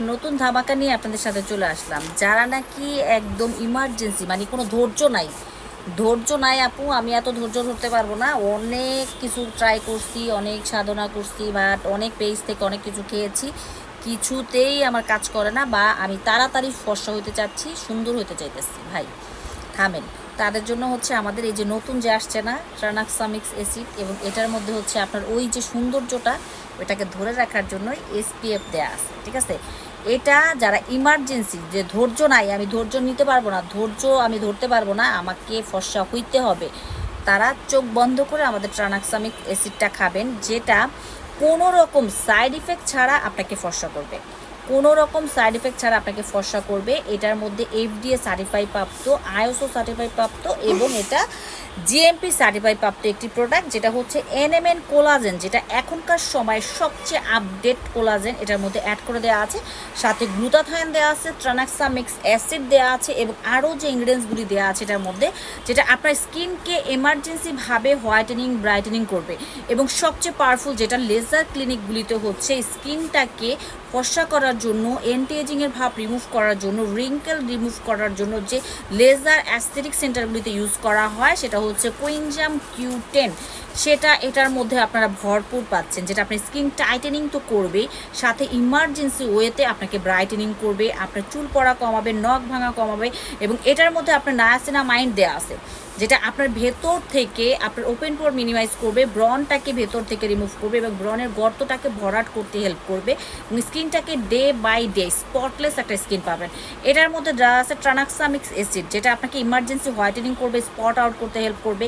নতুন ধামাকা নিয়ে আপনাদের সাথে চলে আসলাম। যারা নাকি একদম ইমার্জেন্সি মানে কোনো ধৈর্য নাই ধৈর্য নাই আপু, আমি এত ধৈর্য ধরতে পারব না। অনেক কিছু ট্রাই করছি, অনেক সাধনা করছি বাট অনেক পেজ থেকে অনেক কিছু খেয়েছি। কিছুতেই আমার কাজ করে না বা আমি তাড়াতাড়ি ফর্সা হইতে চাচ্ছি, সুন্দর হইতে চাইতেছি। ভাই, থামেন। তাদের জন্য হচ্ছে আমাদের এই যে নতুন যে আসছে না ট্রানাক্সামিক্স অ্যাসিড এবং এটার মধ্যে হচ্ছে আপনার ওই যে সৌন্দর্যটা ওটাকে ধরে রাখার জন্য এসপিএফ দেওয়া আছে, ঠিক আছে? এটা যারা ইমার্জেন্সি যে ধৈর্য নাই, আমি ধৈর্য নিতে পারব না, ধৈর্য আমি ধরতে পারব না, আমাকে ফর্সা হইতে হবে। তারা চোখ বন্ধ করে আমাদের ট্রানাক্সামিক অ্যাসিডটা খাবেন, যেটা কোনো রকম সাইড ইফেক্ট ছাড়া আপনাকে ফর্সা করবে। কোনো রকম সাইড এফেক্ট ছাড়া আপনাকে ফর্সা করবে। এটার মধ্যে এফডিএ সার্টিফাই প্রাপ্ত আইএসও সার্টিফাই প্রাপ্ত এবং এটা জিএমপি সার্টিফাই প্রাপ্ত একটি প্রোডাক্ট যেটা হচ্ছে এনএমএন কোলাজেন যেটা এখনকার সময় সবচেয়ে আপডেট কোলাজেন এটার মধ্যে অ্যাড করে দেওয়া আছে। সাথে গ্লুটাথায়ন দেওয়া আছে ট্রানাক্সা মিক্স অ্যাসিড দেওয়া আছে এবং আরও যে ইনগ্রিডিয়েন্টসগুলি দেওয়া আছে এটার মধ্যে, যেটা আপনার স্কিনকে এমার্জেন্সিভাবে হোয়াইটেনিং ব্রাইটেনিং করবে। এবং সবচেয়ে পাওয়ারফুল যেটা লেজার ক্লিনিকগুলিতে হচ্ছে স্কিনটাকে ফর্সা করার জন্য এন্টি এজিংয়ের ভাব রিমুভ করার জন্য রিঙ্কেল রিমুভ করার জন্য যে লেজার অ্যাস্থেটিক সেন্টারগুলিতে ইউজ করা হয়, সেটা হচ্ছে কুইনজাম কিউ টেন সেটা এটার মধ্যে আপনারা ভরপুর পাচ্ছেন, যেটা আপনার স্কিন টাইটেনিং তো করবে সাথে ইমার্জেন্সি ওয়েতে আপনাকে ব্রাইটেনিং করবে, আপনার চুল পড়া কমাবে, নখ ভাঙা কমাবে, এবং এটার মধ্যে আপনার নায়াসিনা মাইন্ড দেওয়া আছে, যেটা আপনার ভেতর থেকে আপনার ওপেন পোর মিনিমাইজ করবে ব্রনটাকে ভেতর থেকে রিমুভ করবে, এবং ব্রনের গর্তটাকে ভরাট করতে হেল্প করবে, এবং স্কিনটাকে ডে বাই ডে স্পটলেস একটা স্কিন পাবেন। এটার মধ্যে দেওয়া আছে ট্রানাক্সামিক্স অ্যাসিড যেটা আপনাকে ইমার্জেন্সি হোয়াইটেনিং করবে স্পট আউট করতে হেল্প করবে।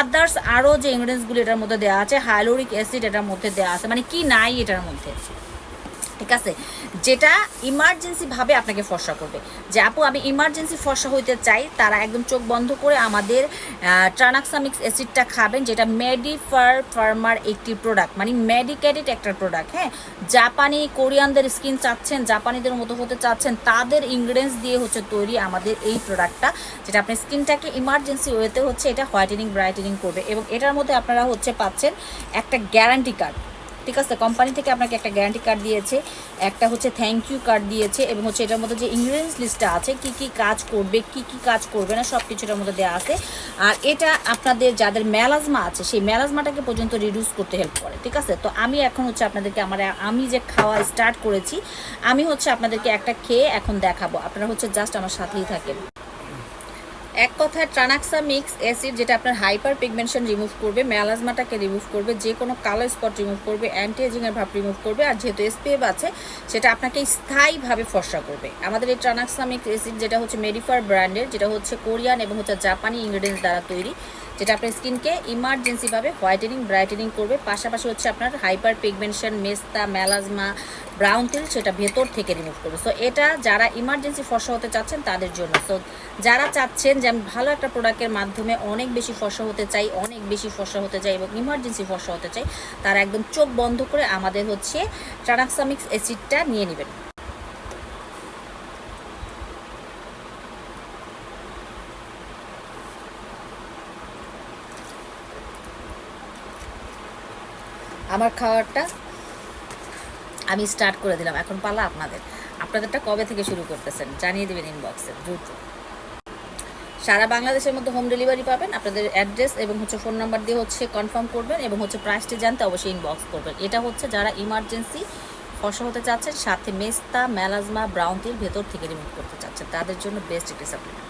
আদার্স আরও যে ইনগ্রিডিয়েন্টসগুলো এটার মধ্যে দেওয়া আছে, হাইলোরিক অ্যাসিড এটার মধ্যে দেওয়া আছে। মানে কি নাই এটার মধ্যে? ঠিক আছে? যেটা ইমার্জেন্সিভাবে আপনাকে ফর্সা করবে। যে আপু, আমি ইমার্জেন্সি ফর্সা হইতে চাই, তারা একদম চোখ বন্ধ করে আমাদের ট্রানাক্সামিক্স অ্যাসিডটা খাবেন, যেটা মেডিফার ফার্মার একটি প্রোডাক্ট মানে মেডিকেটেড একটা প্রোডাক্ট হ্যাঁ? জাপানি, কোরিয়ানদের স্কিন চাচ্ছেন, জাপানিদের মতো হতে চাচ্ছেন, তাদের ইনগ্রিডিয়েন্টস দিয়ে হচ্ছে তৈরি আমাদের এই প্রোডাক্টটা যেটা আপনার স্কিনটাকে ইমার্জেন্সি ওয়েতে হচ্ছে, এটা হোয়াইটেনিং ব্রাইটেনিং করবে এবং এটার মধ্যে আপনারা হচ্ছে পাচ্ছেন একটা গ্যারান্টি কার্ড ঠিক আছে কোম্পানি থেকে আপনাকে একটা গ্যারান্টি কার্ড দিয়েছে। একটা হচ্ছে থ্যাংক ইউ কার্ড দিয়েছে এবং হচ্ছে এটার মধ্যে যে ইনগ্রিডিয়েন্টস লিস্টটা আছে, কি কি কাজ করবে, কি কি কাজ করবে না সব কিছু এটার মধ্যে দেওয়া আছে। আর এটা আপনাদের যাদের ম্যালাজমা আছে, সেই ম্যালাজমাটাকে পর্যন্ত রিডিউস করতে হেল্প করে, ঠিক আছে? তো আমি এখন হচ্ছে আপনাদেরকে আমার, আমি যে খাওয়া স্টার্ট করেছি, আমি হচ্ছে আপনাদেরকে একটা খেয়ে এখন দেখাবো। আপনারা হচ্ছে জাস্ট আমার সাথেই থাকেন। এক কথায় ট্রানাক্সা মিক্স অ্যাসিড যেটা আপনার হাইপার পিগমেন্টেশন রিমুভ করবে ম্যালাজমাটাকে রিমুভ করবে, যে কোনো কালার স্পট রিমুভ করবে অ্যান্টি এজিংয়ের ভাব রিমুভ করবে, আর যেহেতু এসপিএফ আছে, সেটা আপনাকে স্থায়ীভাবে ফর্সা করবে। আমাদের এই ট্রানাক্সা মিক্স অ্যাসিড যেটা হচ্ছে মেডিফার ব্র্যান্ডের যেটা হচ্ছে কোরিয়ান এবং হচ্ছে জাপানি ইনগ্রিডিয়েন্টস দ্বারা তৈরি, যেটা আপনার স্কিনকে ইমার্জেন্সিভাবে হোয়াইটেনিং ব্রাইটেনিং করবে। পাশাপাশি হচ্ছে আপনার হাইপার পিগমেন্টেশন মেস্তা ম্যালাজমা ব্রাউন তিল সেটা ভেতর থেকে রিমুভ করবে। সো এটা যারা ইমার্জেন্সি ফর্সা হতে চাচ্ছেন তাদের জন্য। সো যারা চাচ্ছেন যে আমি ভালো একটা প্রোডাক্টের মাধ্যমে অনেক বেশি ফর্সা হতে চাই, অনেক বেশি ফর্সা হতে চাই এবং ইমার্জেন্সি ফর্সা হতে চাই, তারা একদম চোখ বন্ধ করে আমাদের হচ্ছে ট্রানাক্সামিক্স অ্যাসিডটা নিয়ে নেবেন। আমার খাওয়ারটা আমি স্টার্ট করে দিলাম, এখন পালা আপনাদের। আপনাদেরটা কবে থেকে শুরু করতেছেন? জানিয়ে দেবেন ইনবক্সে দ্রুত। সারা বাংলাদেশের মধ্যে হোম ডেলিভারি পাবেন। আপনাদের অ্যাড্রেস এবং হচ্ছে ফোন নাম্বার দিয়ে হচ্ছে কনফার্ম করবেন এবং হচ্ছে প্রাইসটি জানতে অবশ্যই ইনবক্স করবেন। এটা হচ্ছে যারা ইমার্জেন্সি ফসল হতে চাচ্ছেন, সাথে মেস্তা ম্যালাজমা ব্রাউন তিল ভেতর থেকে রিমুভ করতে চাচ্ছেন। তাদের জন্য বেস্ট একটি সাপ্লিমেন্ট